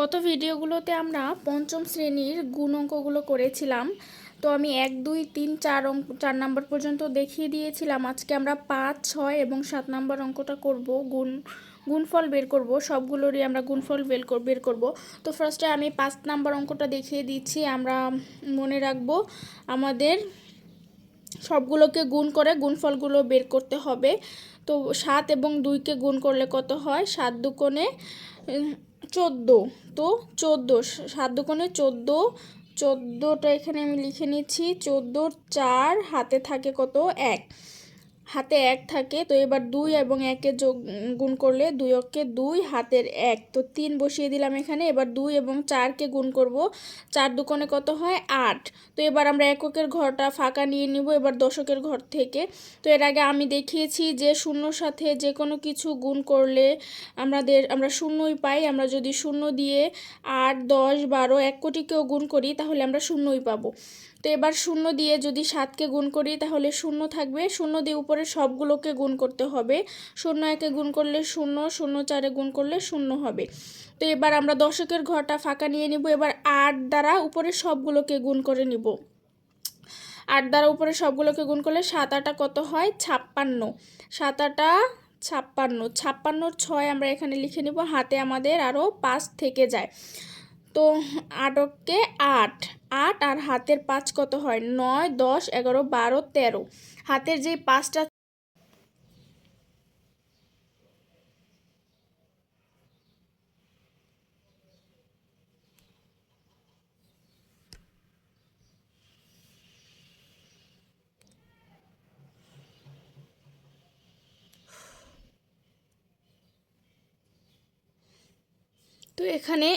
গত ভিডিওগুলোতে আমরা পঞ্চম শ্রেণির গুণ অঙ্কগুলো করেছিলাম। তো আমি এক, দুই, তিন, চার অঙ্ক চার নম্বর পর্যন্ত দেখিয়ে দিয়েছিলাম। আজকে আমরা পাঁচ, ছয় এবং সাত নাম্বার অঙ্কটা করব। গুণ, গুণফল বের করব। সবগুলোরই আমরা গুণফল বের কর, বের করব। তো ফার্স্টে আমি পাঁচ নাম্বার অঙ্কটা দেখিয়ে দিচ্ছি। আমরা মনে রাখব আমাদের সবগুলোকে গুণ করে গুণফলগুলো বের করতে হবে। তো সাত এবং দুইকে গুণ করলে কত হয়? সাত দুকোণে চোদ্দ। তো চোদ্দ, সাত দোকানে চোদ্দ, চোদ্দোটা এখানে আমি লিখে নিচ্ছি। চোদ্দোর চার হাতে থাকে কত? এক। হাতে এক থাকে, তো এবার দুই এবং একে যোগ গুণ করলে দুই অক্ষে দুই, হাতের এক। তো তিন বসিয়ে দিলাম এখানে, এবার দুই এবং চারকে গুণ করব। চার দুকোণে কত হয়? আট। তো এবার আমরা এককের ঘরটা ফাঁকা নিয়ে নিব, এবার দশকের ঘর থেকে। তো এর আগে আমি দেখিয়েছি যে শূন্যর সাথে যে কোনো কিছু গুণ করলে আমাদের, আমরা শূন্যই পাই। আমরা যদি শূন্য দিয়ে আট, দশ, বারো, এক কোটিকেও গুণ করি, তাহলে আমরা শূন্যই পাবো। তো এবার শূন্য দিয়ে যদি সাতকে গুণ করি, তাহলে শূন্য থাকবে। শূন্য দিয়ে উপরে সবগুলোকে গুণ করতে হবে। শূন্য একে গুণ করলে শূন্য শূন্য চারে গুণ করলে শূন্য হবে। তো এবার আমরা দশকের ঘরটা ফাঁকা নিয়ে নিব। এবার আট দ্বারা উপরে সবগুলোকে গুণ করে নিব। আট দ্বারা উপরে সবগুলোকে গুণ করলে সাত আটা কত হয়? ছাপ্পান্ন। সাত আটা ছাপ্পান্ন। ছয় আমরা এখানে লিখে নিব। হাতে আমাদের আরও পাঁচ থেকে যায়। তো আটককে আট। আট আর হাতের পাঁচ কত হয়? নয়, দশ, এগারো, বারো, তেরো। হাতের যে পাঁচটা তো এখানে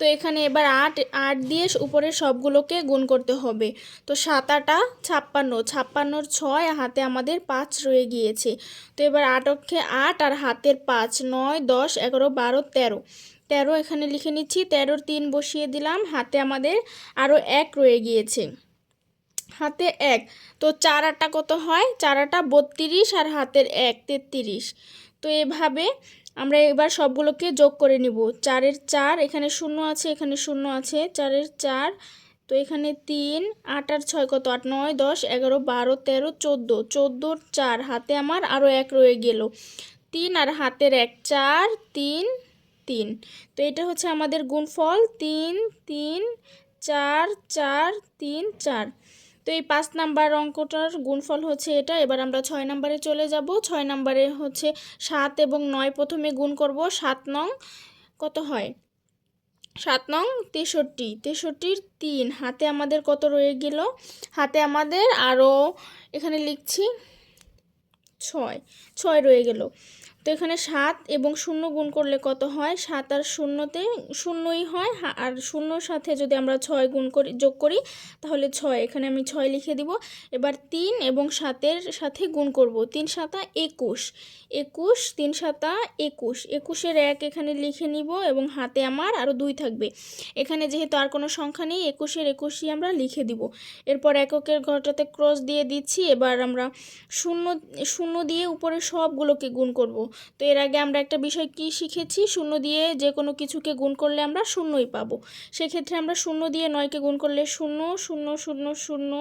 তো এখানে এবার আট আট দিয়ে উপরে সবগুলোকে গুণ করতে হবে। তো সাত আটা ছাপ্পান্ন, ছাপ্পান্নর ছয় হাতে আমাদের পাঁচ রয়ে গিয়েছে। তো এবার আট অক্ষে আট, আর হাতের পাঁচ, নয়, দশ, এগারো, বারো, তেরো। তেরো এখানে লিখে নিচ্ছি, তেরোর তিন বসিয়ে দিলাম, হাতে আমাদের আরও এক রয়ে গিয়েছে। হাতে এক, তো চার আটা কত হয়? চার আটা বত্রিশ, আর হাতের এক তেত্রিশ। তো এভাবে আমরা এবার সবগুলোকে যোগ করে নিব। চারের চার, এখানে শূন্য আছে, এখানে শূন্য আছে। চারের চার, তো এখানে তিন, আট আর ছয় কত? আট, নয়, দশ, এগারো, বারো, তেরো, চোদ্দ। চোদ্দোর চার, হাতে আমার আরও এক রয়ে গেল। তিন আর হাতের এক, চার, তিন তিন। তো এটা হচ্ছে আমাদের গুণফল। তিন তিন, চার চার, তিন, চার। তো এই পাঁচ নাম্বার অঙ্কটার গুণফল হচ্ছে এটা। এবার আমরা ছয় নাম্বারে চলে যাব। ছয় নাম্বারে হচ্ছে সাত এবং নয় প্রথমে গুণ করব। সাত নং কত হয়? সাত নং তেষট্টি। তেষট্টির তিন। হাতে আমাদের কত রয়ে গেল? হাতে আমাদের আরও এখানে লিখছি ছয়। ছয় রয়ে গেল। তো এখানে সাত এবং শূন্য গুণ করলে কত হয়? সাত আর শূন্যতে, শূন্যই হয় আর শূন্যর সাথে যদি আমরা ছয় গুণ করি, যোগ করি, তাহলে ছয়। এখানে আমি ছয় লিখে দিব। এবার তিন এবং সাতের সাথে গুণ করব। তিন সাতা একুশ। একুশ, তিন সাতা একুশ। একুশের এক এখানে লিখে নিব এবং হাতে আমার আরও দুই থাকবে। এখানে যেহেতু আর কোনো সংখ্যা নেই, একুশের একুশই আমরা লিখে দিব। এরপর এককের ঘরটাতে ক্রস দিয়ে দিচ্ছি। এবার আমরা শূন্য শূন্য দিয়ে উপরে সবগুলোকে গুণ করব। তো এর আগে আমরা একটা বিষয় কি শিখেছি? শূন্য দিয়ে যে কোনো কিছুকে গুণ করলে আমরা শূন্যই পাবো। সেক্ষেত্রে আমরা শূন্য দিয়ে নয়কে গুণ করলে শূন্য শূন্য শূন্য শূন্য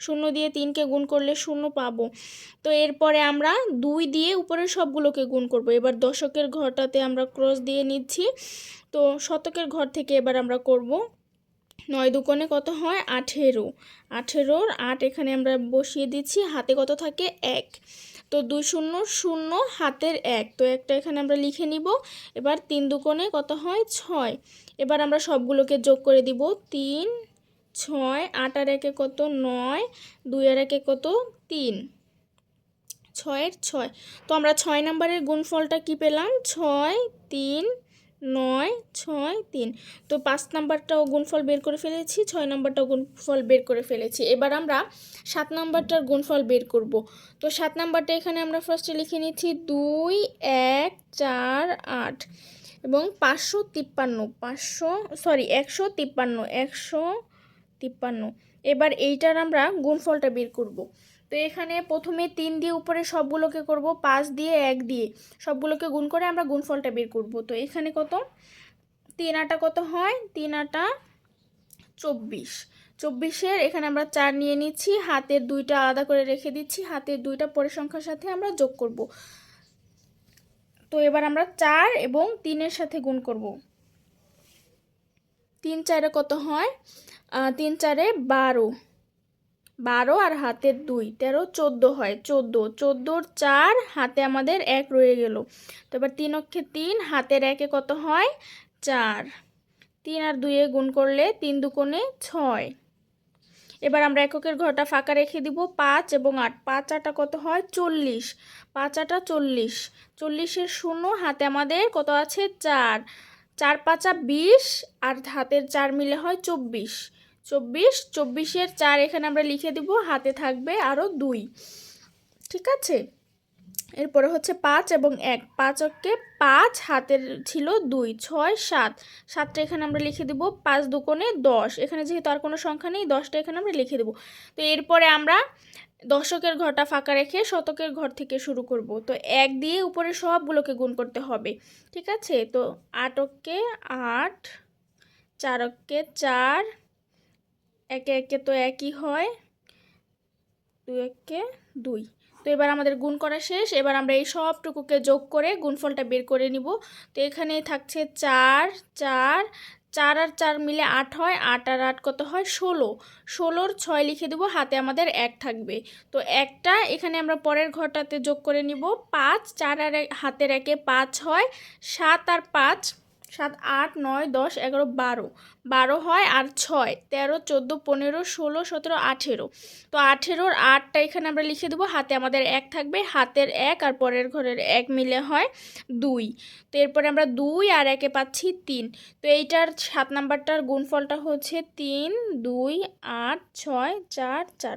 শূন্য দিয়ে তিনকে গুণ করলে শূন্য পাবো। তো এরপরে আমরা দুই দিয়ে উপরের সবগুলোকে গুণ করব। এবার দশকের ঘরটাতে আমরা ক্রস দিয়ে নিচ্ছি। তো শতকের ঘর থেকে এবার আমরা করব নয় দুকোণে কত হয়? আঠেরো। আঠেরোর আট এখানে আমরা বসিয়ে দিচ্ছি। হাতে কত থাকে? এক। তো দুই শূন্য শূন্য হাতের এক। তো একটা এখানে আমরা লিখে নিব। এবার তিন দুকোণে কত হয়? ছয়। এবার আমরা সবগুলোকে যোগ করে দিব। তিন, ছয়, আট আর একে কত? নয়। দুই আর একে কত? তিন। ছয়ের ছয়। তো আমরা ছয় নম্বরের গুণফলটা কি পেলাম? ছয়, তিন নয়, ছয়, তিন। তো পাঁচ নাম্বারটাও গুণফল বের করে ফেলেছি, ছয় নাম্বারটাও গুণফল বের করে ফেলেছি। এবার আমরা সাত নাম্বারটার গুণফল বের করব। তো সাত নাম্বারটা এখানে আমরা ফার্স্টে লিখে নিচ্ছি দুই, এক, চার, আট এবং পাঁচশো তিপ্পান্ন, পাঁচশো সরি একশো তিপ্পান্ন একশো তিপ্পান্ন। এবার এইটার আমরা গুণফলটা বের করব। তো এখানে প্রথমে তিন দিয়ে উপরে সবগুলোকে করব, পাঁচ দিয়ে এক দিয়ে সবগুলোকে গুণ করে আমরা গুণফলটা বের করব। তো এখানে কত? তিন আটা কত হয়? তিন আটা চব্বিশ। চব্বিশের এখানে আমরা চার নিয়ে নিচ্ছি, হাতের দুইটা আলাদা করে রেখে দিচ্ছি, হাতের দুইটা পরিসংখ্যার সাথে আমরা যোগ করব। তো এবার আমরা চার এবং তিনের সাথে গুণ করব। তিন চারে কত হয়? তিন চারে বারো। বারো আর হাতের দুই, তেরো, চোদ্দ হয়। চোদ্দ, চোদ্দোর চার, হাতে আমাদের এক রয়ে গেল। তো এবার তিন অক্ষে তিন, হাতের একে কত হয়? চার। তিন আর দুইয়ে গুণ করলে তিন দুকোণে ছয়। এবার আমরা এককের ঘরটা ফাঁকা রেখে দিব পাঁচ এবং আট। পাঁচ আটা কত হয়? চল্লিশ। পাঁচ আটা চল্লিশ। চল্লিশের শূন্য, হাতে আমাদের কত আছে? চার। চার পাঁচা বিশ, আর হাতের চার মিলে হয় চব্বিশ। চব্বিশ, চব্বিশের চার এখানে আমরা লিখে দিব, হাতে থাকবে আরও দুই। ঠিক আছে? এরপরে হচ্ছে পাঁচ এবং এক। পাঁচ অক্ষে পাঁচ, হাতের ছিল দুই, ছয়, সাত। সাতটা এখানে আমরা লিখে দিব, পাঁচ দুকোণে দশ। এখানে যেহেতু আর কোনো সংখ্যা নেই, দশটা এখানে আমরা লিখে দেবো। তো এরপরে আমরা দশকের ঘরটা ফাঁকা রেখে শতকের ঘর থেকে শুরু করব। তো এক দিয়ে উপরে সবগুলোকে গুণ করতে হবে। ঠিক আছে? তো আট অক্ষে আট, চার অক্ষে চার একে একে তো একই হয়। দুই একে দুই। তো এবার আমাদের গুণ করা শেষ। এবার আমরা এই সবটুকুকে যোগ করে গুণফলটা বের করে নিব। তো এখানে থাকছে চার চার চার আর চার মিলে আট হয়। আট আর আট কত হয়? ষোলো। ষোলোর ছয় লিখে দেবো, হাতে আমাদের এক থাকবে। তো একটা এখানে আমরা পরের ঘরটাতে যোগ করে নিব। পাঁচ, চার আর হাতের একে পাঁচ হয়। সাত আর পাঁচ সাত, আট, নয়, দশ, এগারো, বারো। বারো হয় আর ছয়, তেরো, চোদ্দ, পনেরো, ষোলো, সতেরো, আঠেরো। তো আঠেরোর আটটা এখানে আমরা লিখে দেবো। হাতে আমাদের এক থাকবে, হাতের এক আর পরের ঘরের এক মিলে হয় দুই। তো এরপরে আমরা দুই আর একে পাচ্ছি তিন। তো এইটার সাত নাম্বারটার গুণফলটা হচ্ছে তিন, দুই, আট, ছয়, চার চার।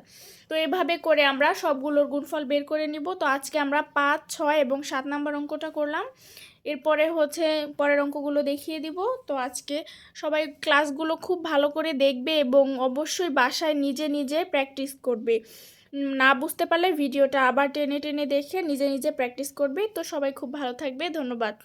তো এভাবে করে আমরা সবগুলোর গুণফল বের করে নিব। তো আজকে আমরা পাঁচ, ছয় এবং সাত নাম্বার অঙ্কটা করলাম। এরপরে হচ্ছে পরের অঙ্কগুলো দেখিয়ে দিব। তো আজকে সবাই ক্লাসগুলো খুব ভালো করে দেখবে এবং অবশ্যই বাসায় নিজে নিজে প্র্যাকটিস করবে। না বুঝতে পারলে ভিডিওটা আবার টেনে টেনে দেখে নিজে নিজে প্র্যাকটিস করবে। তো সবাই খুব ভালো থাকবে, ধন্যবাদ।